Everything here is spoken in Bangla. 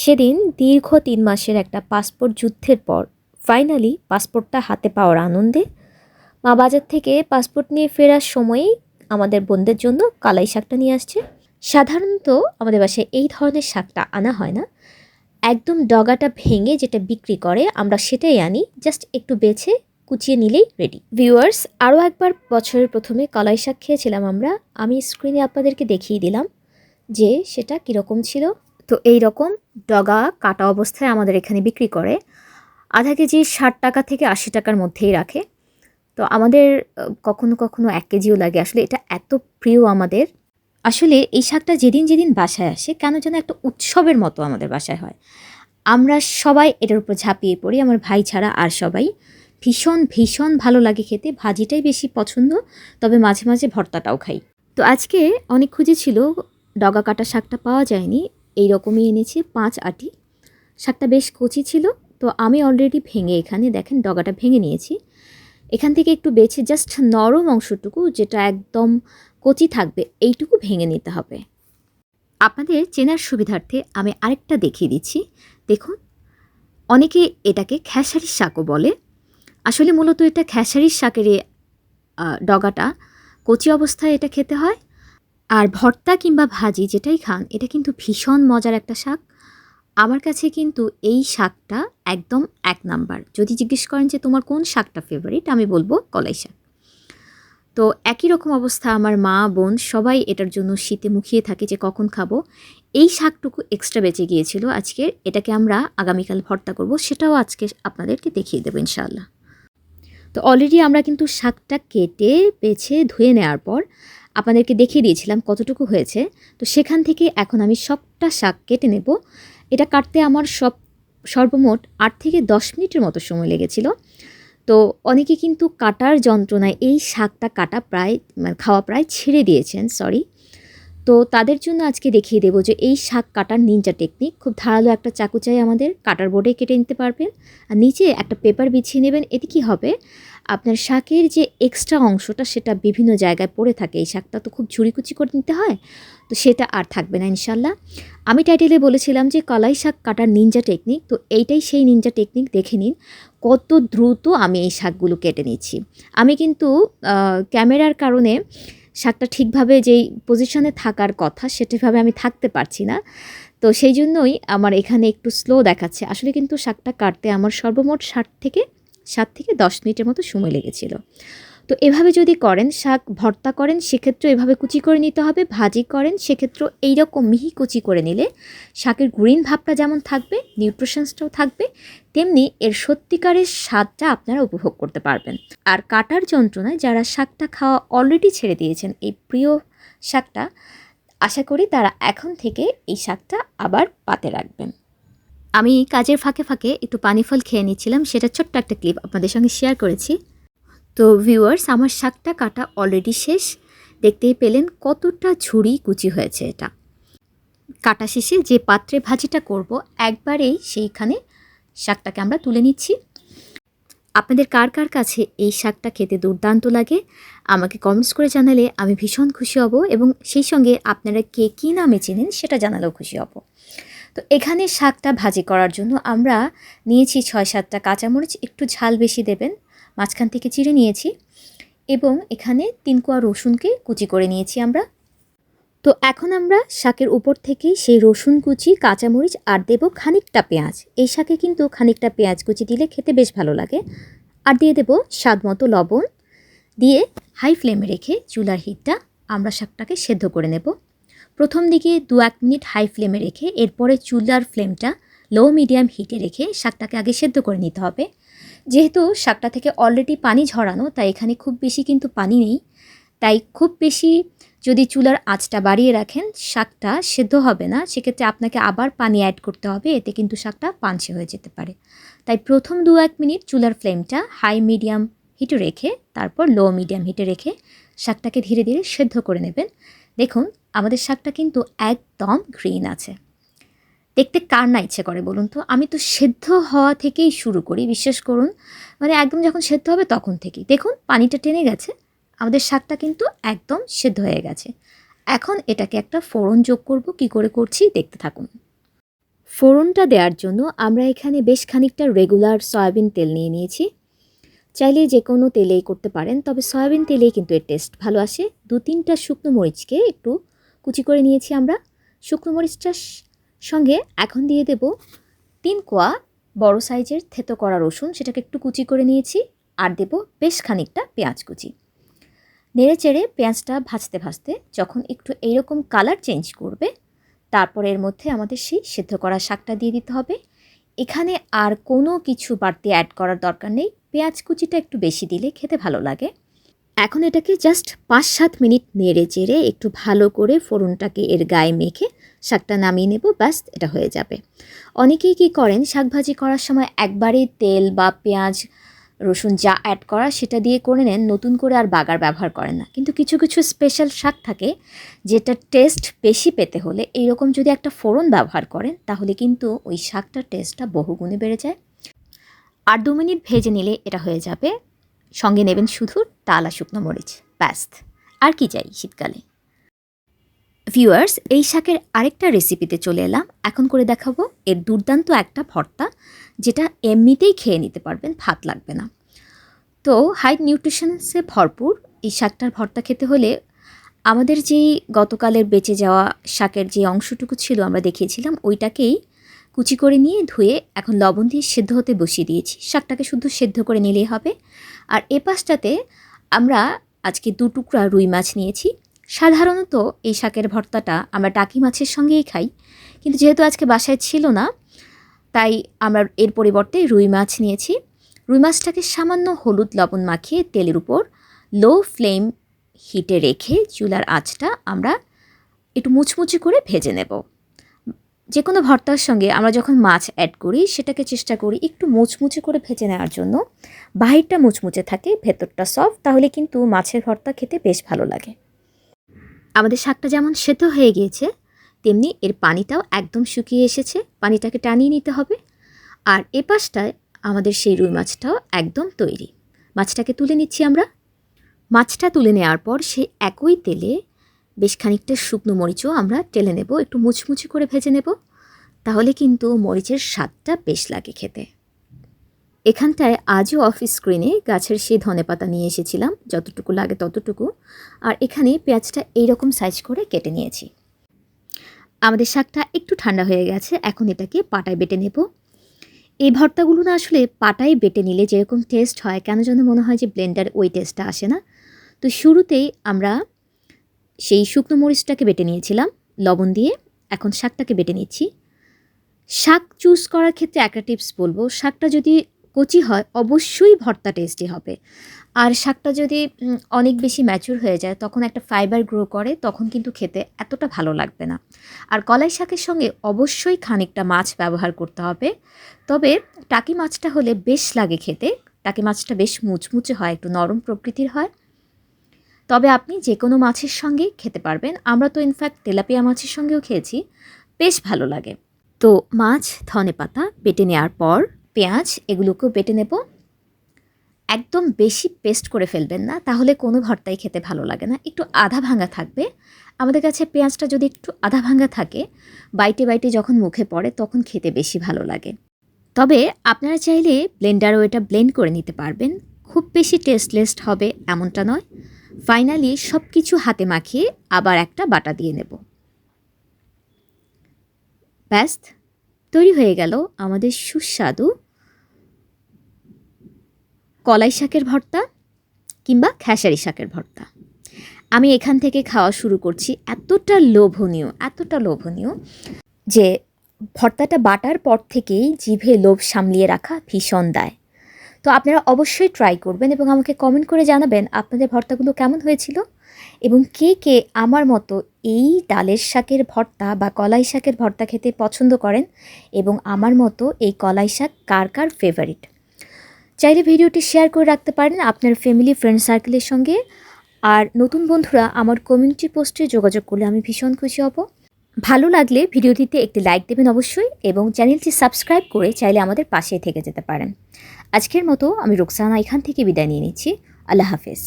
সেদিন দীর্ঘ তিন মাসের একটা পাসপোর্ট যুদ্ধের পর ফাইনালি পাসপোর্টটা হাতে পাওয়ার আনন্দে মা বাজার থেকে পাসপোর্ট নিয়ে ফেরার সময়ই আমাদের বোনদের জন্য কালাই শাকটা নিয়ে আসছে। সাধারণত আমাদের বাসায় এই ধরনের শাকটা আনা হয় না। একদম ডগাটা ভেঙে যেটা বিক্রি করে আমরা সেটাই আনি জাস্ট একটু বেছে, কুচিয়ে নিলেই রেডি ভিউয়ার্স আরও একবার বছরের প্রথমে কলাই শাক খেয়েছিলাম আমরা। আমি স্ক্রিনে আপনাদেরকে দেখিয়ে দিলাম যে সেটা কীরকম ছিল। তো এই রকম ডগা কাটা অবস্থায় আমাদের এখানে বিক্রি করে। আধা কেজি ষাট টাকা থেকে আশি টাকার মধ্যেই রাখে। তো আমাদের কখনো কখনো এক কেজিও লাগে। আসলে এটা এত প্রিয় আমাদের। আসলে এই শাকটা যেদিন যেদিন বাসায় আসে, কেন যেন একটা উৎসবের মতো আমাদের বাসায় হয়। আমরা সবাই এটার উপর ঝাঁপিয়ে পড়ি, আমার ভাই ছাড়া আর সবাই। ভীষণ ভীষণ ভালো লাগে খেতে। ভাজিটাই বেশি পছন্দ, তবে মাঝে মাঝে ভর্তাটাও খাই। তো আজকে অনেক খুঁজেছিল ডগা কাটা শাকটা পাওয়া যায়নি। এই রকমই এনেছি, পাঁচ আটি। শাকটা বেশ কচি ছিল, তো আমি অলরেডি ভেঙে এখানে দেখেন ডগাটা ভেঙে নিয়েছি। এখান থেকে একটু বেছে জাস্ট নরম অংশটুকু, যেটা একদম কচি থাকবে, এইটুকু ভেঙে নিতে হবে। আপনাদের চেনার সুবিধার্থে আমি আরেকটা দেখিয়ে দিচ্ছি। দেখুন, অনেকে এটাকে খেসারির শাকও বলে। আসলে মূলত এটা খেসারির শাকের ডগাটা কচি অবস্থায় এটা খেতে হয় আর ভর্তা কিংবা ভাজি যেটাই খান, এটা কিন্তু ভীষণ মজার একটা শাক। আমার কাছে কিন্তু এই শাকটা একদম এক নাম্বার। যদি জিজ্ঞেস করেন যে তোমার কোন শাকটা ফেভারিট আমি বলব কলাই শাক। তো একই রকম অবস্থা আমার মা, বোন সবাই এটার জন্য শীতে মুখিয়ে থাকে যে কখন খাব। এই শাকটুকু এক্সট্রা বেঁচে গিয়েছিল আজকে এটাকে আমরা আগামীকাল ভর্তা করব, সেটাও আজকে আপনাদেরকে দেখিয়ে দেবো ইনশাআল্লাহ। তো অলরেডি আমরা কিন্তু শাকটা কেটে, বেছে, ধুয়ে নেওয়ার পর আপনাদেরকে দেখিয়ে দিয়েছিলাম কতটুকু হয়েছে। তো সেখান থেকে এখন আমি সবটা শাক কেটে নেব। এটা কাটতে আমার সব, সর্বমোট আট থেকে দশ মিনিটের মতো সময় লেগেছিল। তো অনেকে কিন্তু কাটার যন্ত্রণায় এই শাকটা কাটা প্রায় মানে খাওয়া প্রায় ছেড়ে দিয়েছেন সরি তো তাদের জন্য আজকে দেখিয়ে দেবো যে এই শাক কাটার নিনজা টেকনিক খুব ধারালো একটা চাকু চাই আমাদের কাটার বোর্ডে কেটে নিতে পারবেন। আর নিচে একটা পেপার বিছিয়ে নেবেন, এতে কি হবে? আপনার শাকের যে এক্সট্রা অংশটা সেটা বিভিন্ন জায়গায় পড়ে থাকে। এই শাকটা তো খুব ঝুড়িকুচি করে নিতে হয়, তো সেটা আর থাকবে না ইনশাল্লাহ। আমি টাইটেলে বলেছিলাম যে কলাই শাক কাটার নিনজা টেকনিক তো এইটাই সেই নিনজা টেকনিক দেখে নিন কত দ্রুত আমি এই শাকগুলো কেটে নিচ্ছি। আমি কিন্তু ক্যামেরার কারণে শাকটা ঠিকভাবে যেই পজিশনে থাকার কথা সেটিভাবে আমি থাকতে পারছি না। তো সেই জন্যই আমার এখানে একটু স্লো দেখাচ্ছে। আসলে কিন্তু শাকটা কাটতে আমার সর্বমোট ষাট থেকে, সাত থেকে দশ মিনিটের মতো সময় লেগেছিল। তো এভাবে যদি করেন, শাক ভর্তা করেন, সেক্ষেত্রে এভাবে কুচি করে নিতে হবে, ভাজি করেন সেক্ষেত্রে এইরকম মিহি কুচি করে নিলে শাকের গ্রিন ভাবটা যেমন থাকবে নিউট্রিশনসটাও থাকবে তেমনি এর সত্যিকারের স্বাদটা আপনারা উপভোগ করতে পারবেন। আর কাটার যন্ত্রণায় যারা শাকটা খাওয়া অলরেডি ছেড়ে দিয়েছেন, এই প্রিয় শাকটা, আশা করি তারা এখন থেকে এই শাকটা আবার পাতে রাখবেন। আমি কাজের ফাঁকে ফাঁকে একটু পানি ফল খেয়ে নিচ্ছিলাম, সেটা ছোট্ট একটা ক্লিপ আপনাদের সঙ্গে শেয়ার করেছি। তো ভিউয়ার্স আমার শাকটা কাটা অলরেডি শেষ। দেখতেই পেলেন কতটা ঝুড়ি কুচি হয়েছে এটা। কাটা শেষে যে পাত্রে ভাজিটা করব, একবারেই সেইখানে শাকটাকে আমরা তুলে নিচ্ছি। আপনাদের কার কার কাছে এই শাকটা খেতে দুর্দান্ত লাগে, আমাকে কমেন্টস করে জানালে আমি ভীষণ খুশি হব এবং সেই সঙ্গে আপনারা কে কী নামে চেনেন সেটা জানালেও খুশি হব। তো এখানে শাকটা ভাজি করার জন্য আমরা নিয়েছি ছয় সাতটা কাঁচামরিচ, একটু ঝাল বেশি দেবেন, মাঝখান থেকে চিড়ে নিয়েছি এবং এখানে তিন কোয়া রসুনকে কুচি করে নিয়েছি আমরা। তো এখন আমরা শাকের উপর থেকেই সেই রসুন কুচি, কাঁচামরিচ আর দেবো খানিকটা পেঁয়াজ। এই শাকে কিন্তু খানিকটা পেঁয়াজ কুচি দিলে খেতে বেশ ভালো লাগে। আর দিয়ে দেব স্বাদ মতো লবণ। দিয়ে হাই ফ্লেমে রেখে চুলার হিটটা আমরা শাকটাকে সেদ্ধ করে নেব। প্রথম দিকে দু এক মিনিট হাই ফ্লেমে রেখে এরপরে চুলার ফ্লেমটা লো মিডিয়াম হিটে রেখে শাকটাকে আগে সেদ্ধ করে নিতে হবে। যেহেতু শাকটা থেকে অলরেডি পানি ঝরানো, তাই এখানে খুব বেশি কিন্তু পানি নেই। তাই খুব বেশি যদি চুলার আঁচটা বাড়িয়ে রাখেন, শাকটা সেদ্ধ হবে না, সেক্ষেত্রে আপনাকে আবার পানি অ্যাড করতে হবে, এতে কিন্তু শাকটা পাঞ্চে হয়ে যেতে পারে। তাই প্রথম দু এক মিনিট চুলার ফ্লেমটা হাই মিডিয়াম হিটে রেখে, তারপর লো মিডিয়াম হিটে রেখে শাকটাকে ধীরে ধীরে সেদ্ধ করে নেবেন। দেখুন, আমাদের শাকটা কিন্তু একদম গ্রিন আছে। দেখতে কার না ইচ্ছে করে বলুন তো? আমি তো সেদ্ধ হওয়া থেকেই শুরু করি, বিশ্বাস করুন। মানে একদম যখন সেদ্ধ হবে তখন থেকেই। দেখুন, পানিটা টেনে গেছে। আমাদের শাকটা কিন্তু একদম সেদ্ধ হয়ে গেছে। এখন এটাকে একটা ফোড়ন যোগ করব। কি করে করছি দেখতে থাকুন। ফোড়নটা দেওয়ার জন্য আমরা এখানে বেশ খানিকটা রেগুলার সয়াবিন তেল নিয়ে নিয়েছি। চাইলে যে কোনো তেলেই করতে পারেন, তবে সয়াবিন তেলেই কিন্তু এর টেস্ট ভালো আসে। দু তিনটা শুকনো মরিচকে একটু কুচি করে নিয়েছি আমরা। শুকনো মরিচটার সঙ্গে এখন দিয়ে দেব তিন কোয়া বড় সাইজের থেতো করা রসুন। সেটাকে একটু কুচি করে নিয়েছি। আর দেব বেশ খানিকটা পেঁয়াজ কুচি। নেড়ে চেড়ে পেঁয়াজটা ভাজতে ভাজতে যখন একটু এইরকম কালার চেঞ্জ করবে, তারপর এর মধ্যে আমাদের সেই সেদ্ধ করা শাকটা দিয়ে দিতে হবে। এখানে আর কোনো কিছু বাড়তি অ্যাড করার দরকার নেই। পেঁয়াজ কুচিটা একটু বেশি দিলে খেতে ভালো লাগে। এখন এটাকে জাস্ট পাঁচ সাত মিনিট নেড়ে চেড়ে একটু ভালো করে ফোড়নটাকে এর গায়ে মেখে শাকটা নামিয়ে নেব, ব্যাস এটা হয়ে যাবে। অনেকেই কী করেন, শাকভাজি করার সময় একবারে তেল বা পেঁয়াজ রসুন যা অ্যাড করা, সেটা দিয়ে করে নেন। নতুন করে আর বাগার ব্যবহার করেন না। কিন্তু কিছু কিছু স্পেশাল শাক থাকে যেটা টেস্ট বেশি পেতে হলে এইরকম যদি একটা ফোড়ন ব্যবহার করেন, তাহলে কিন্তু ওই শাকটার টেস্টটা বহুগুণে বেড়ে যায়। আর দু মিনিট ভেজে নিলে এটা হয়ে যাবে। সঙ্গে নেবেন শুধু টালা শুকনো মরিচ। ব্যাস। আর কি চাই শীতকালে? ভিউয়ার্স এই শাকের আরেকটা রেসিপিতে চলে এলাম। এখন করে দেখাবো এর দুর্দান্ত একটা ভর্তা, যেটা এমনিতেই খেয়ে নিতে পারবেন, ভাত লাগবে না। তো হাই নিউট্রিশনসে ভরপুর। এই শাকটার ভর্তা খেতে হলে আমাদের যেই গতকালের বেঁচে যাওয়া শাকের যে অংশটুকু ছিল আমরা দেখিয়েছিলাম, ওইটাকেই কুচি করে নিয়ে ধুয়ে এখন লবণ দিয়ে সেদ্ধ হতে বসিয়ে দিয়েছি। শাকটাকে শুধু সেদ্ধ করে নিলেই হবে। আর এ পাশটাতে আমরা আজকে দু টুকরা রুই মাছ নিয়েছি। সাধারণত এই শাকের ভর্তাটা আমরা টাকি মাছের সঙ্গেই খাই। কিন্তু যেহেতু আজকে বাসায় ছিল না, তাই আমরা এর পরিবর্তে রুই মাছ নিয়েছি। রুই মাছটাকে সামান্য হলুদ লবণ মাখিয়ে তেলের উপর লো ফ্লেম হিটে রেখে চুলার আঁচটা আমরা একটু মুচমুচি করে ভেজে নেব। যে কোনো ভর্তার সঙ্গে আমরা যখন মাছ অ্যাড করি, সেটাকে চেষ্টা করি একটু মুচমুচে করে ভেজে নেওয়ার জন্য। বাহিরটা মুচমুচে থাকে, ভেতরটা সফট তাহলে কিন্তু মাছের ভর্তা খেতে বেশ ভালো লাগে। আমাদের শাকটা যেমন সেদ্ধ হয়ে গিয়েছে, তেমনি এর পানিটাও একদম শুকিয়ে এসেছে। পানিটাকে টানিয়ে নিতে হবে। আর এ পাশটায় আমাদের সেই রুই মাছটাও একদম তৈরি। মাছটাকে তুলে নিচ্ছি আমরা। মাছটা তুলে নেওয়ার পর সেই একই তেলে বেশ খানিকটা শুকনো মরিচও আমরা টেলে নেব। একটু মুচমুচি করে ভেজে নেব। তাহলে কিন্তু মরিচের স্বাদটা বেশ লাগে খেতে। এখানটায় আজও অফিস স্ক্রিনে গাছের সেই ধনেপাতা নিয়ে এসেছিলাম, যতটুকু লাগে ততটুকু। আর এখানে পেঁয়াজটা এইরকম সাইজ করে কেটে নিয়েছি। আমাদের শাকটা একটু ঠান্ডা হয়ে গেছে, এখন এটাকে পাটায় বেটে নেব। এই ভর্তাগুলো না আসলে পাটায় বেটে নিলে যেরকম টেস্ট হয়, কেন যেন মনে হয় যে ব্লেন্ডার ওই টেস্টটা আসে না। তো শুরুতেই আমরা সেই শুকনো মরিচটাকে বেটে নিয়েছিলাম, লবণ দিয়ে এখন শাকটাকে বেটে নিচ্ছি। শাক চুজ করার ক্ষেত্রে একটা টিপস বলব, শাকটা যদি কচি হয়, অবশ্যই ভর্তা টেস্টি হবে। আর শাকটা যদি অনেক বেশি ম্যাচুর হয়ে যায়, তখন একটা ফাইবার গ্রো করে, তখন কিন্তু খেতে এতটা ভালো লাগবে না। আর কলাই শাকের সঙ্গে অবশ্যই খানিকটা মাছ ব্যবহার করতে হবে। তবে টাকি মাছটা হলে বেশ লাগে খেতে, টাকি মাছটা বেশ মুচমুচে হয়, একটু নরম প্রকৃতির হয়। তবে আপনি যে কোনো মাছের সঙ্গে খেতে পারবেন। আমরা তো ইনফ্যাক্ট তেলাপিয়া মাছের সঙ্গেও খেয়েছি, বেশ ভালো লাগে। তো মাছ ধনে পাতা বেটে নেওয়ার পর পেঁয়াজ এগুলোকেও বেটে নেব। একদম বেশি পেস্ট করে ফেলবেন না, তাহলে কোনো ভর্তাই খেতে ভালো লাগে না। একটু আধা ভাঙা থাকবে। আমাদের কাছে পেঁয়াজটা যদি একটু আধা ভাঙা থাকে, বাইটে বাইটে যখন মুখে পড়ে তখন খেতে বেশি ভালো লাগে। তবে আপনারা চাইলে ব্লেন্ডারও এটা ব্লেন্ড করে নিতে পারবেন। খুব বেশি টেস্টলেস্ট হবে এমনটা নয়। ফাইনালি সব কিছু হাতে মাখিয়ে আবার একটা বাটা দিয়ে নেব। ব্যাস্ত তৈরি হয়ে গেল আমাদের সুস্বাদু কলাই শাকের ভর্তা কিংবা খেসারি শাকের ভর্তা। আমি এখান থেকে খাওয়া শুরু করছি এতটা লোভনীয় এতটা লোভনীয় যে ভর্তাটা বাটার পর থেকেই জিভে লোভ সামলিয়ে রাখা ভীষণ দায়। তো আপনারা অবশ্যই ট্রাই করবেন এবং আমাকে কমেন্ট করে জানাবেন আপনাদের ভর্তাগুলো কেমন হয়েছিল। এবং কে কে আমার মতো এই ডালের শাকের ভর্তা বা কলাই শাকের ভর্তা খেতে পছন্দ করেন এবং আমার মতো এই কলাই শাক কার কার ফেভারিট চাইলে ভিডিওটি শেয়ার করে রাখতে পারেন আপনার ফ্যামিলি ফ্রেন্ড সার্কেলের সঙ্গে। আর নতুন বন্ধুরা, আমার কমিউনিটি পোস্টে যোগাযোগ করলে আমি ভীষণ খুশি হব। ভালো লাগলে ভিডিওটিতে একটি লাইক দেবেন অবশ্যই এবং চ্যানেলটি সাবস্ক্রাইব করে চাইলে আমাদের পাশে থেকে যেতে পারেন। আজকের মতো আমি রুকসানা এখান থেকে বিদায় নিয়ে নিচ্ছি। আল্লাহ হাফেজ।